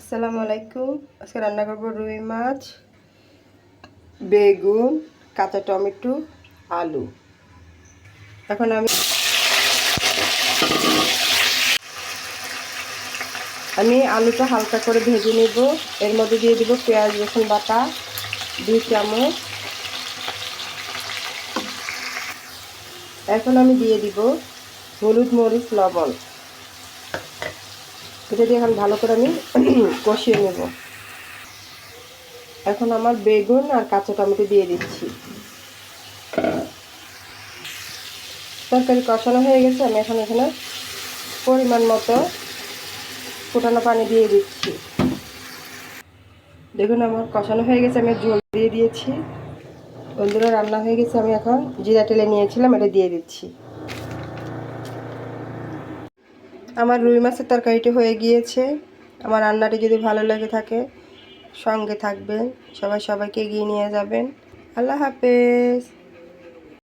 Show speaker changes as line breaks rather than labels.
আসসালামু আলাইকুম। আজকে রান্না করব রুই মাছ, বেগুন, কাঁচা টমেটো, আলু। এখন আমি আমি আলুটা হালকা করে ভেজে নেব। এর মধ্যে দিয়ে দিব পেঁয়াজ, রসুন বাটা, দুই চামচ। এখন আমি দিয়ে দিব হলুদ মরিচ, লবণ। এটা দিয়ে এখন ভালো করে আমি কষিয়ে নেব। এখন আমার বেগুন আর কাঁচা টমেটো দিয়ে দিচ্ছি। তরকারি কষানো হয়ে গেছে, আমি এখন এখানে পরিমাণ মতো ফুটানো পানি দিয়ে দিচ্ছি। দেখুন আমার কষানো হয়ে গেছে, আমি জল দিয়ে দিয়েছি। বন্ধুরা, রান্না হয়ে গেছে, আমি এখন জিরা টেলে নিয়েছিলাম, এটা দিয়ে দিচ্ছি। আমার রুই মাছের তরকারিটি হয়ে গিয়েছে। আমার রান্নাটি যদি ভালো লেগে থাকে, সঙ্গে থাকবেন। সবাই সবাইকে এগিয়ে নিয়ে যাবেন। আল্লাহ হাফেজ।